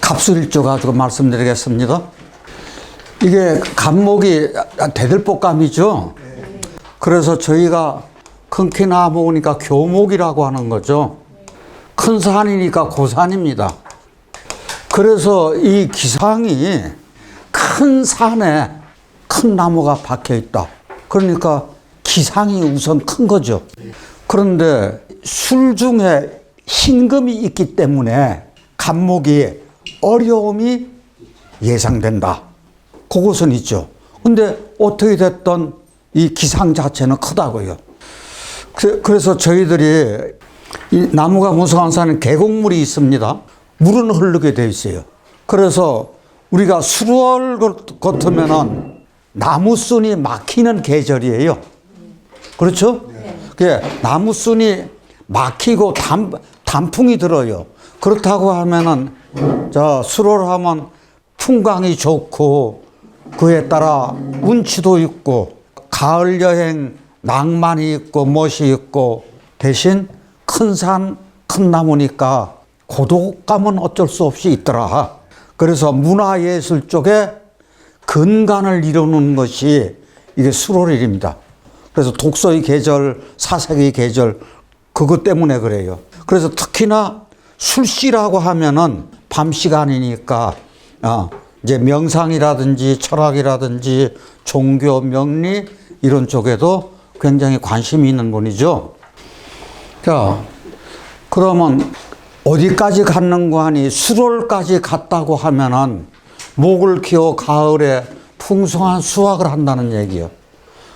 갑술일조 가지고 말씀드리겠습니다. 이게 감목이 대들보감이죠. 그래서 저희가 큰키 나무니까 교목이라고 하는 거죠. 큰 산이니까 고산입니다. 그래서 이 기상이 큰 산에 큰 나무가 박혀 있다. 그러니까 기상이 우선 큰 거죠. 그런데 술 중에 흰금이 있기 때문에 감목이 어려움이 예상된다. 그것은 있죠. 근데 어떻게 됐던 이 기상 자체는 크다고요. 그- 그래서 저희들이 이 나무가 무성한 산은 계곡물이 있습니다. 물은 흐르게 돼 있어요. 그래서 우리가 수월 같- 같으면은 나무순이 막히는 계절이에요. 그렇죠? 그 나무순이 막히고 단, 단풍이 들어요. 그렇다고 하면은 저 수월하면 풍광이 좋고 그에 따라 운치도 있고 가을 여행 낭만이 있고 멋이 있고 대신 큰 산, 큰 나무니까 고독감은 어쩔 수 없이 있더라. 그래서 문화예술 쪽에 근간을 이루는 것이 이게 수로일입니다. 그래서 독서의 계절, 사색의 계절, 그것 때문에 그래요. 그래서 특히나 술시라고 하면은 밤 시간이니까, 어, 이제 명상이라든지 철학이라든지 종교, 명리 이런 쪽에도 굉장히 관심이 있는 분이죠. 자, 그러면 어디까지 갔는고 하니 수월까지 갔다고 하면은 목을 키워 가을에 풍성한 수확을 한다는 얘기요.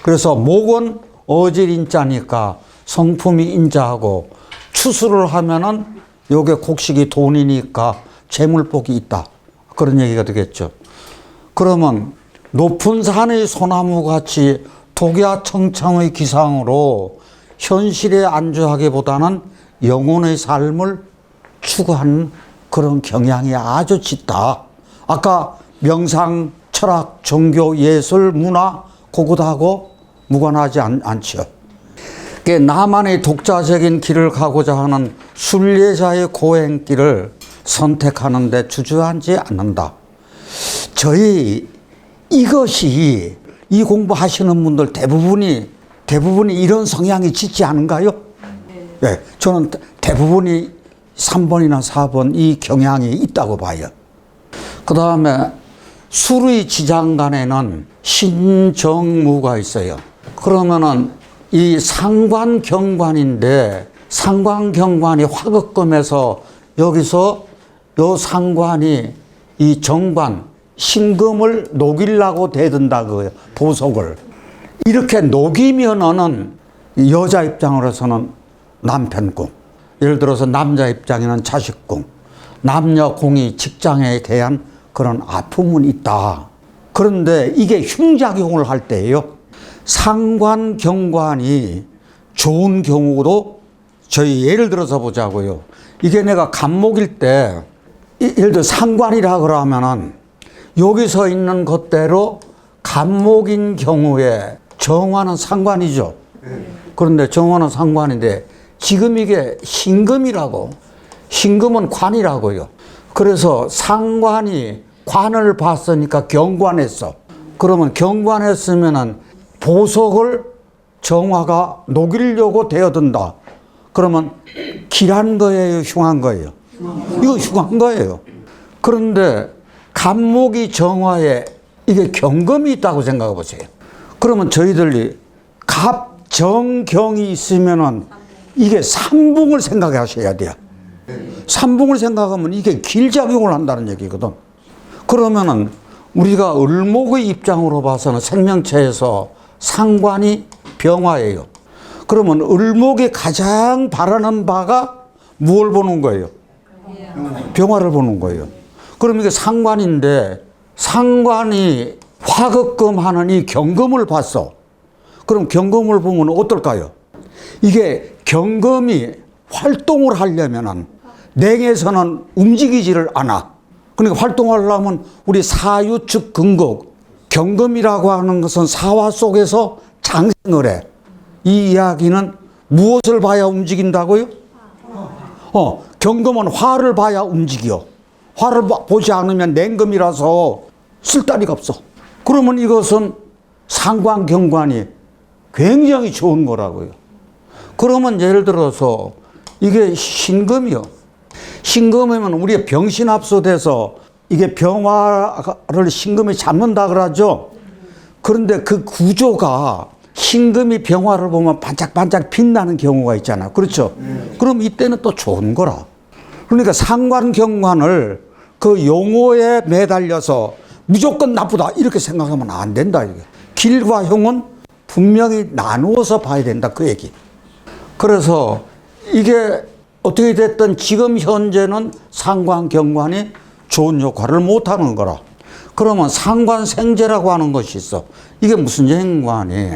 그래서 목은 어질 인자니까 성품이 인자하고 추수를 하면은 요게 곡식이 돈이니까 재물복이 있다. 그런 얘기가 되겠죠. 그러면 높은 산의 소나무 같이 독야청청의 기상으로 현실에 안주하기보다는 영혼의 삶을 추구하는 그런 경향이 아주 짙다. 아까 명상, 철학, 종교, 예술, 문화 그것하고 무관하지 않, 않죠. 그 나만의 독자적인 길을 가고자 하는 순례자의 고행길을 선택하는데 주저하지 않는다. 저희 이것이 이 공부하시는 분들 대부분이 대부분이 이런 성향이 짙지 않은가요? 네, 저는 대부분이 3번이나 4번 이 경향이 있다고 봐요. 그 다음에 수의 지장간에는 신정무가 있어요. 그러면은 이 상관경관인데 상관경관이 화극금에서 여기서 요 상관이 이 정관 신금을 녹이려고 대든다 그거예요. 보석을 이렇게 녹이면은 여자 입장으로서는 남편궁 예를 들어서 남자 입장에는 자식궁 남녀 공이 직장에 대한 그런 아픔은 있다. 그런데 이게 흉작용을 할 때예요. 상관 경관이 좋은 경우도 저희 예를 들어서 보자고요. 이게 내가 간목일 때 이- 예를 들어 상관이라 그러면은 여기서 있는 것대로 간목인 경우에 정화는 상관이죠. 그런데 정화는 상관인데 지금 이게 신금이라고 신금은 관이라고요. 그래서 상관이 관을 봤으니까 경관했어. 그러면 경관했으면은 보석을 정화가 녹이려고 되어든다. 그러면 길한 거예요, 흉한 거예요? 이거 흉한 거예요. 그런데 간목이 정화에 이게 경금이 있다고 생각해 보세요. 그러면 저희들이 갑 정 경이 있으면은 이게 삼붕을 생각해 하셔야 돼요. 삼붕을 생각하면 이게 길작용을 한다는 얘기거든. 그러면은 우리가 을목의 입장으로 봐서는 생명체에서 상관이 병화예요. 그러면 을목이 가장 바라는 바가 무엇을 보는 거예요? 병화를 보는 거예요. 그럼 이게 상관인데 상관이 화극금 하는 이 경금을 봤어. 그럼 경금을 보면 어떨까요? 이게 경금이 활동을 하려면은 냉에서는 움직이지를 않아. 그러니까 활동하려면 우리 사유축 근곡 경금이라고 하는 것은 사화 속에서 장생을 해. 이 이야기는 무엇을 봐야 움직인다고요? 어, 경금은 화를 봐야 움직여. 화를 봐- 보지 않으면 냉금이라서 쓸다리가 없어. 그러면 이것은 상관 경관이 굉장히 좋은 거라고요. 그러면 예를 들어서 이게 신금이요. 신금이면 우리가 병신 합소돼서 이게 병화를 신금이 잡는다 그러죠. 그런데 그 구조가 신금이 병화를 보면 반짝반짝 빛나는 경우가 있잖아. 그렇죠? 그럼 이때는 또 좋은 거라. 그러니까 상관경관을 그 용어에 매달려서 무조건 나쁘다 이렇게 생각하면 안 된다 이게. 길과 형은 분명히 나누어서 봐야 된다 그 얘기. 그래서 이게 어떻게 됐든 지금 현재는 상관경관이 좋은 역할을 못하는 거라. 그러면 상관생제라고 하는 것이 있어. 이게 무슨 연관이?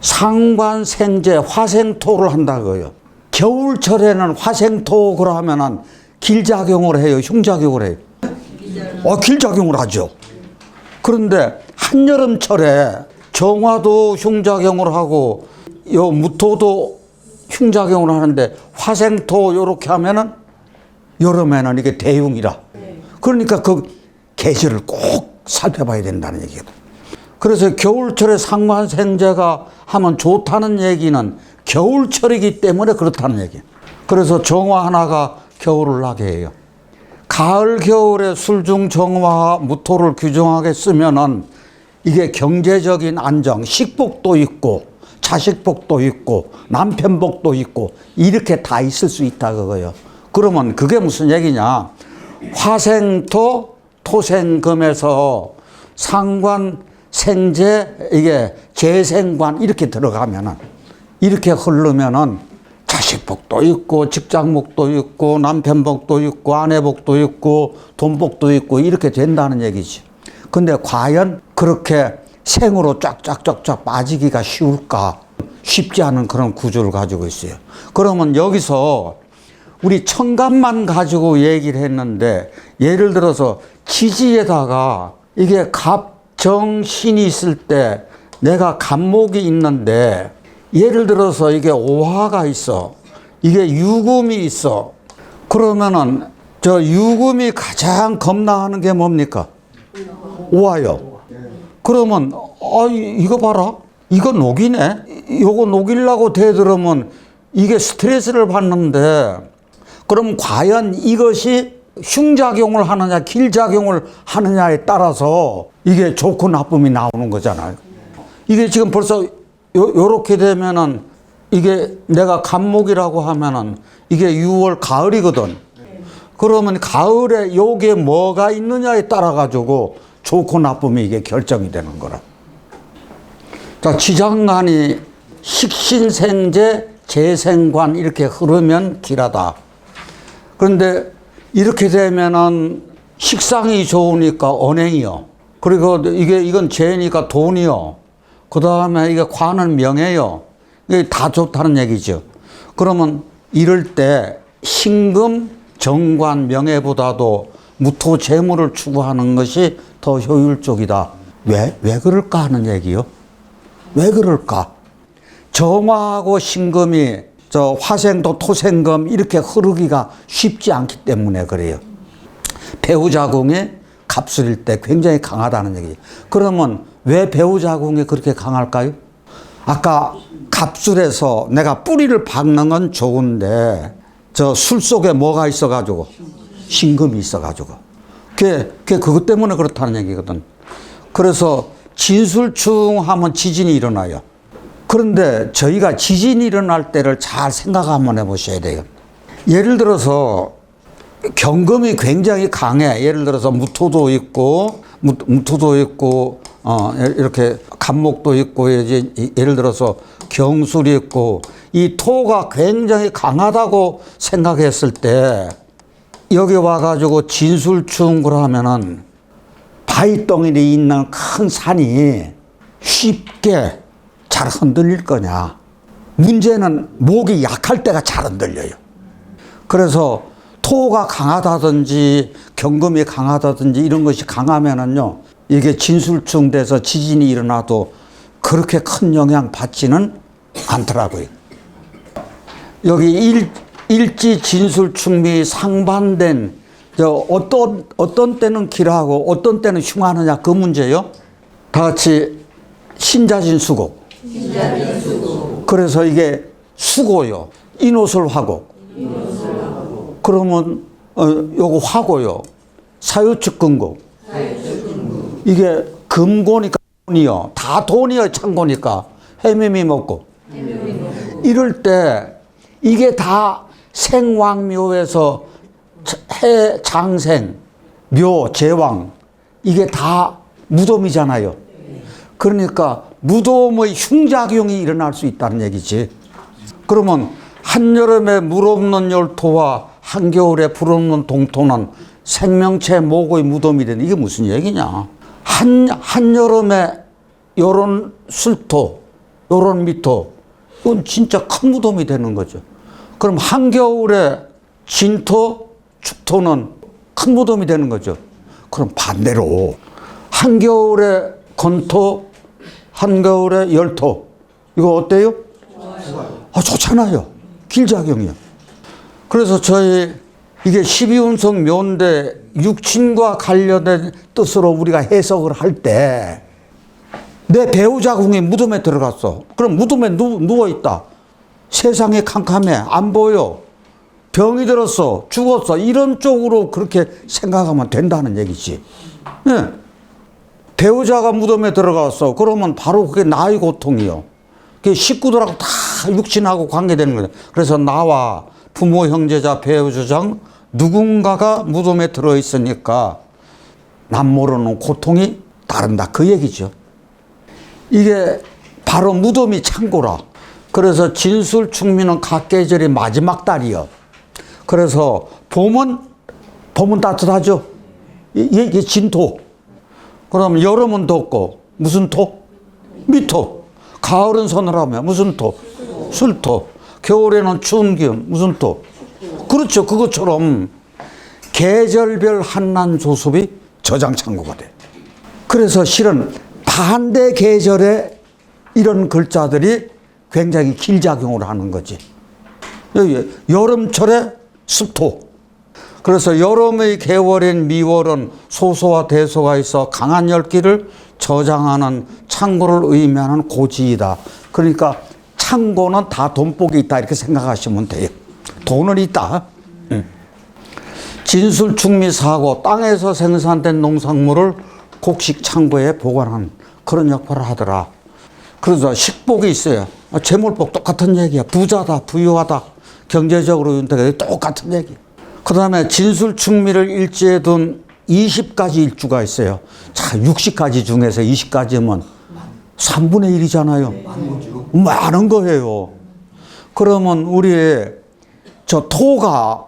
상관생제 화생토를 한다고요. 겨울철에는 화생토 그러면은 길작용을 해요. 흉작용을 해요. 어, 길작용을 하죠. 그런데 한여름철에 정화도 흉작용을 하고 요 무토도 흉작용을 하는데 화생토 요렇게 하면은 여름에는 이게 대흉이라. 그러니까 그 계절을 꼭 살펴봐야 된다는 얘기거든. 그래서 겨울철에 상관생제가 하면 좋다는 얘기는 겨울철이기 때문에 그렇다는 얘기. 그래서 정화 하나가 겨울을 나게 해요. 가을 겨울에 술중 정화 무토를 규정하게 쓰면은 이게 경제적인 안정, 식복도 있고 자식복도 있고 남편복도 있고 이렇게 다 있을 수 있다 그거요. 그러면 그게 무슨 얘기냐? 화생토 토생금에서 상관 생재 이게 재생관 이렇게 들어가면은 이렇게 흐르면은 자식복도 있고 직장복도 있고 남편복도 있고 아내복도 있고 돈복도 있고 이렇게 된다는 얘기지. 근데 과연 그렇게 생으로 쫙쫙쫙쫙 빠지기가 쉬울까? 쉽지 않은 그런 구조를 가지고 있어요. 그러면 여기서 우리 청감만 가지고 얘기를 했는데 예를 들어서 지지에다가 이게 갑정신이 있을 때 내가 갑목이 있는데 예를 들어서 이게 오화가 있어. 이게 유금이 있어. 그러면은 저 유금이 가장 겁나하는 게 뭡니까? 오화요. 그러면 아 이- 이거 봐라. 이거 녹이네. 요거 녹이려고 대들으면 이게 스트레스를 받는데 그럼 과연 이것이 흉작용을 하느냐 길작용을 하느냐에 따라서 이게 좋고 나쁨이 나오는 거잖아요. 이게 지금 벌써 요, 요렇게 되면은 이게 내가 간목이라고 하면은 이게 6월 가을이거든. 그러면 가을에 요게 뭐가 있느냐에 따라 가지고 좋고 나쁨이 이게 결정이 되는 거라. 자, 지장간이 식신생제 재생관 이렇게 흐르면 길하다. 그런데 이렇게 되면은 식상이 좋으니까 언행이요. 그리고 이게 이건 재니까 돈이요. 그 다음에 이게 관은 명예요. 이게 다 좋다는 얘기죠. 그러면 이럴 때 신금 정관 명예보다도 무토 재물을 추구하는 것이 더 효율적이다. 왜? 왜 그럴까 하는 얘기요. 왜 그럴까? 정화하고 신금이 저 화생도 토생금 이렇게 흐르기가 쉽지 않기 때문에 그래요. 배우자궁이 갑술일 때 굉장히 강하다는 얘기. 그러면 왜 배우자궁이 그렇게 강할까요? 아까 갑술에서 내가 뿌리를 박는 건 좋은데 저 술 속에 뭐가 있어가지고 신금이 있어가지고 그게, 그게 그것 때문에 그렇다는 얘기거든. 그래서 진술충 하면 지진이 일어나요. 그런데 저희가 지진이 일어날 때를 잘 생각 한번 해보셔야 돼요. 예를 들어서 경금이 굉장히 강해. 예를 들어서 무토도 있고 무, 무토도 있고 어 이렇게 간목도 있고 예를 들어서 경술이 있고 이 토가 굉장히 강하다고 생각했을 때 여기 와가지고 진술충을 하면은 바위덩이리 있는 큰 산이 쉽게 잘 흔들릴 거냐. 문제는 목이 약할 때가 잘 흔들려요. 그래서 토가 강하다든지 경금이 강하다든지 이런 것이 강하면은요, 이게 진술충 돼서 지진이 일어나도 그렇게 큰 영향 받지는 않더라고요. 여기 일, 일지 진술 충미 상반된 저 어떤 어떤 때는 길하고 어떤 때는 흉하느냐 그 문제요. 다 같이 신자진 수고. 그래서 이게 수고요. 인옷을 화고. 그러면 어, 요거 화고요. 사유측근고. 이게 금고니까 돈이요. 다 돈이요. 창고니까 해매미 먹고. 이럴 때 이게 다 생왕묘에서 해 장생 묘 제왕 이게 다 무덤이잖아요. 그러니까 무덤의 흉작용이 일어날 수 있다는 얘기지. 그러면 한여름에 물 없는 열토와 한겨울에 불 없는 동토는 생명체 모고의 무덤이 되는 이게 무슨 얘기냐? 한 한여름에 요런 술토, 요런 미토, 이건 진짜 큰 무덤이 되는 거죠. 그럼 한겨울에 진토, 축토는 큰 무덤이 되는 거죠. 그럼 반대로 한겨울에 건토, 한겨울에 열토 이거 어때요? 아, 좋잖아요. 길작용이요. 그래서 저희 이게 12운성 묘인데 육친과 관련된 뜻으로 우리가 해석을 할 때 내 배우자 궁이 무덤에 들어갔어. 그럼 무덤에 누, 누워있다. 세상이 캄캄해. 안 보여. 병이 들었어. 죽었어. 이런 쪽으로 그렇게 생각하면 된다는 얘기지. 예. 배우자가 무덤에 들어갔어. 그러면 바로 그게 나의 고통이요. 그 식구들하고 다 육신하고 관계되는 거죠. 그래서 나와 부모, 형제자, 배우자장 누군가가 무덤에 들어 있으니까 남 모르는 고통이 따른다. 그 얘기죠. 이게 바로 무덤이 창고라. 그래서 진술 충미는 각 계절이 마지막 달이요. 그래서 봄은 봄은 따뜻하죠. 이- 이게 진토. 그럼 여름은 덥고 무슨 토? 미토. 가을은 서늘하며 무슨 토? 술토. 겨울에는 추운 기운 무슨 토? 그렇죠. 그것처럼 계절별 한난 조섭이 저장 창고가 돼. 그래서 실은 반대 계절에 이런 글자들이 굉장히 길작용을 하는 거지. 여기 여름철에 습토. 그래서 여름의 개월인 미월은 소소와 대소가 있어 강한 열기를 저장하는 창고를 의미하는 고지이다. 그러니까 창고는 다 돈복이 있다 이렇게 생각하시면 돼요. 돈은 있다. 응. 진술 충미 사고 땅에서 생산된 농산물을 곡식 창고에 보관하는 그런 역할을 하더라. 그래서 식복이 있어요. 아, 재물복 똑같은 얘기야. 부자다, 부유하다. 경제적으로 윤택이 똑같은 얘기. 그 다음에 진술 충미를 일지에 둔 20가지 일주가 있어요. 자, 60가지 중에서 20가지면 3분의 1이잖아요. 많은 거예요. 그러면 우리 저 토가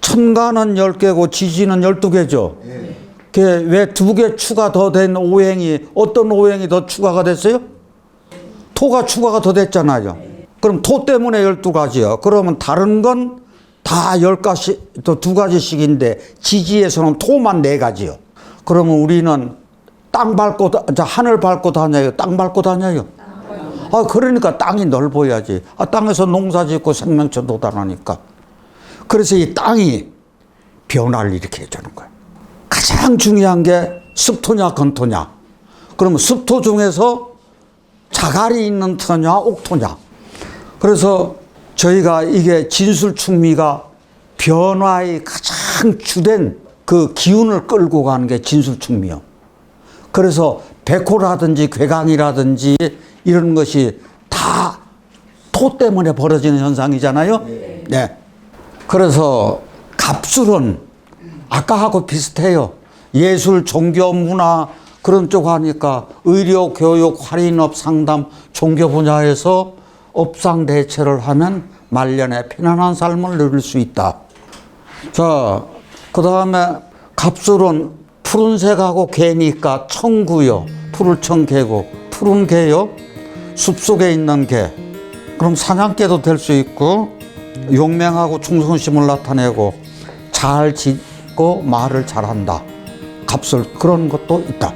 천간은 10개고 지지는 12개죠. 왜 두 개 추가 더 된 오행이 어떤 오행이 더 추가가 됐어요? 토가 추가가 더 됐잖아요. 그럼 토 때문에 12가지요. 그러면 다른 건 다 10가지, 또 두 가지씩인데 지지에서는 토만 네 가지요. 그러면 우리는 땅 밟고, 다- 자, 하늘 밟고 다녀요. 땅 밟고 다녀요. 아, 그러니까 땅이 넓어야지. 아, 땅에서 농사 짓고 생명체 도달하니까. 그래서 이 땅이 변화를 일으켜 주는 거예요. 가장 중요한 게 습토냐 건토냐. 그러면 습토 중에서 자갈이 있는 터냐 옥토냐. 그래서 저희가 이게 진술충미가 변화의 가장 주된 그 기운을 끌고 가는 게 진술충미요. 그래서 백호라든지 괴강이라든지 이런 것이 다 토 때문에 벌어지는 현상이잖아요. 네. 그래서 갑술은 아까하고 비슷해요. 예술, 종교, 문화 그런 쪽 하니까 의료, 교육, 할인업, 상담, 종교 분야에서 업상 대처를 하면 말년에 편안한 삶을 누릴 수 있다. 자, 그 다음에 갑술은 푸른색하고 개니까 청구요. 푸를 청 개고 푸른 개요. 숲속에 있는 개. 그럼 사냥개도 될 수 있고 용맹하고 충성심을 나타내고 잘 짓고 말을 잘한다. 갑술 그런 것도 있다.